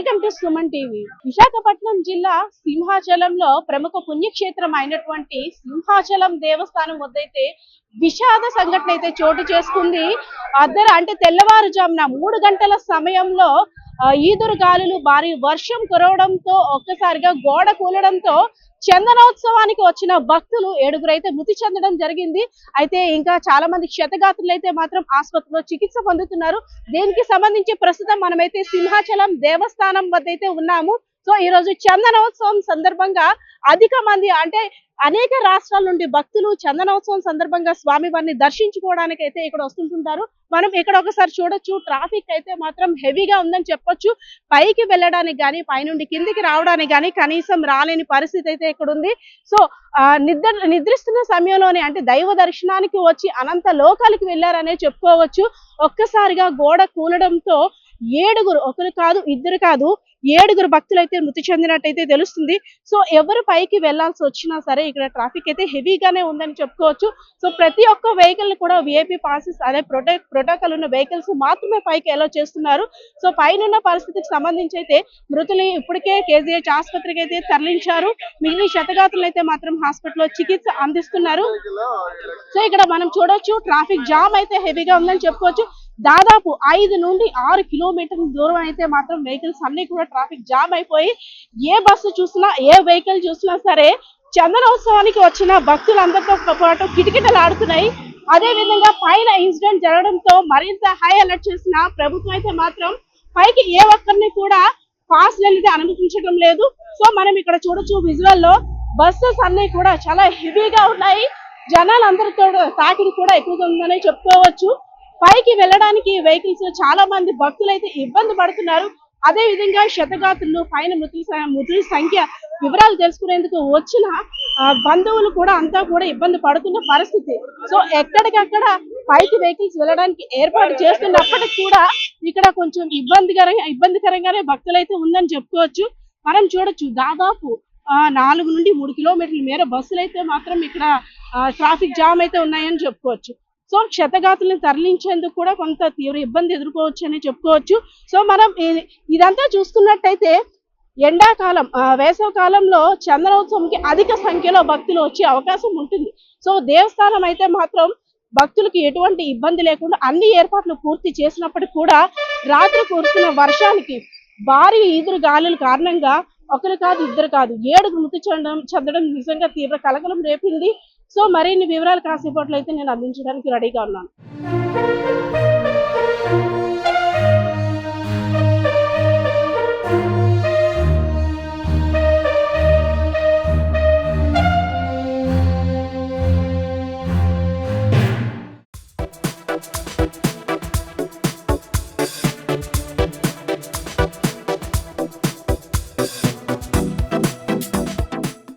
Welcome to Suman TV. Visakhapatnam జిల్లా సింహాచలంలో ప్రముఖ పుణ్యక్షేత్రం అయినటువంటి సింహాచలం దేవస్థానం వద్దైతే విషాద సంఘటన అయితే చోటు చేసుకుంది. అద్దర అంటే తెల్లవారుజామున మూడు గంటల సమయంలో ఆ, ఈదురు గాలులు భారీ వర్షం కురవడంతో ఒక్కసారిగా గోడ కూలడంతో చందనోత్సవానికి వచ్చిన భక్తులు ఏడుగురు అయితే మృతి చెందడం జరిగింది. అయితే ఇంకా చాలా మంది క్షతగాత్రులు అయితే మాత్రం ఆసుపత్రిలో చికిత్స పొందుతున్నారు. దీనికి సంబంధించి ప్రస్తుతం మనమైతే సింహాచలం దేవస్థానం వద్ద అయితే ఉన్నాము. సో ఈ రోజు చందనోత్సవం సందర్భంగా అధిక మంది అంటే అనేక రాష్ట్రాల నుండి భక్తులు చందనోత్సవం సందర్భంగా స్వామి వారిని దర్శించుకోవడానికి అయితే ఇక్కడ వస్తుంటుంటారు. మనం ఇక్కడ ఒకసారి చూడొచ్చు ట్రాఫిక్ అయితే మాత్రం హెవీగా ఉందని చెప్పొచ్చు. పైకి వెళ్ళడానికి కానీ పైనుండి కిందికి రావడానికి కానీ కనీసం రాలేని పరిస్థితి అయితే ఇక్కడ ఉంది సో ఆ, నిద్ర నిద్రిస్తున్న సమయంలోనే అంటే దైవ దర్శనానికి వచ్చి అనంత లోకాలకి వెళ్ళారనే చెప్పుకోవచ్చు. ఒక్కసారిగా గోడ కూలడంతో ఏడుగురు ఒకరు కాదు ఇద్దరు కాదు ఏడుగురు భక్తులు అయితే మృతి చెందినట్టయితే తెలుస్తుంది. సో ఎవరు పైకి వెళ్ళాల్సి వచ్చినా సరే ఇక్కడ ట్రాఫిక్ అయితే హెవీగానే ఉందని చెప్పుకోవచ్చు. సో ప్రతి ఒక్క వెహికల్ కూడా విఐపి పాసెస్ అదే ప్రొటె ప్రోటోకాల్ ఉన్న వెహికల్స్ మాత్రమే పైకి అలో చేస్తున్నారు. సో పైన పరిస్థితికి సంబంధించి అయితే మృతులు ఇప్పటికే కేజీహెచ్ ఆసుపత్రికి అయితే తరలించారు. మిగిలిన శతగాతులు అయితే మాత్రం హాస్పిటల్లో చికిత్స అందిస్తున్నారు. సో ఇక్కడ మనం చూడొచ్చు ట్రాఫిక్ జామ్ అయితే హెవీగా ఉందని చెప్పుకోవచ్చు. దాదాపు ఐదు నుండి ఆరు కిలోమీటర్ల దూరం అయితే మాత్రం వెహికల్స్ అన్ని కూడా ట్రాఫిక్ జామ్ అయిపోయి ఏ బస్సు చూసినా ఏ వెహికల్ చూసినా సరే చందనోత్సవానికి వచ్చిన భక్తులందరితో పాటు కిటకిటలాడుతున్నాయి. అదే విధంగా పైన ఇన్సిడెంట్ జరగడంతో మరింత హై అలర్ట్ చేసిన ప్రభుత్వం అయితే మాత్రం పైకి ఏ ఒక్కరిని కూడా పాస్ అనేది అనుమతించడం లేదు. సో మనం ఇక్కడ చూడొచ్చు విజువల్లో బస్సెస్ అన్ని కూడా చాలా హెవీగా ఉన్నాయి. జనాలందరితో తాకిడి కూడా ఎక్కువగా ఉందని చెప్పుకోవచ్చు. పైకి వెళ్ళడానికి వెహికల్స్ చాలా మంది భక్తులు అయితే ఇబ్బంది పడుతున్నారు. అదే విధంగా శతగాతులు పైన మృతుల మృతుల సంఖ్య వివరాలు తెలుసుకునేందుకు వచ్చిన బంధువులు కూడా అంతా కూడా ఇబ్బంది పడుతున్న పరిస్థితి. సో ఎక్కడికక్కడ పైకి వెహికల్స్ వెళ్ళడానికి ఏర్పాటు చేస్తున్నప్పటికి కూడా ఇక్కడ కొంచెం ఇబ్బందికరంగా ఇబ్బందికరంగానే భక్తులైతే ఉందని చెప్పుకోవచ్చు. మనం చూడొచ్చు దాదాపు ఆ, నాలుగు నుండి మూడు కిలోమీటర్ల మేర బస్సులు అయితే మాత్రం ఇక్కడ ట్రాఫిక్ జామ్ అయితే ఉన్నాయని చెప్పుకోవచ్చు. సో క్షతగాతులను తరలించేందుకు కూడా కొంత తీవ్ర ఇబ్బంది ఎదుర్కోవచ్చు అని చెప్పుకోవచ్చు. సో మనం ఇదంతా చూస్తున్నట్టయితే ఎండాకాలం వేసవ వేసవి కాలంలో చంద్రోత్సవంకి అధిక సంఖ్యలో భక్తులు వచ్చే అవకాశం ఉంటుంది. సో దేవస్థానం అయితే మాత్రం భక్తులకు ఎటువంటి ఇబ్బంది లేకుండా అన్ని ఏర్పాట్లు పూర్తి చేసినప్పటికీ కూడా రాత్రి కురుస్తున్న వర్షానికి భారీ ఈదురు గాలుల కారణంగా ఒకరు కాదు ఇద్దరు కాదు ఏడుగురు మృతి చెందడం చెందడం నిజంగా తీవ్ర కలకలం రేపింది. సో మరిన్ని వివరాలు కాసేపట్లో అయితే నేను అందించడానికి రెడీగా ఉన్నాను.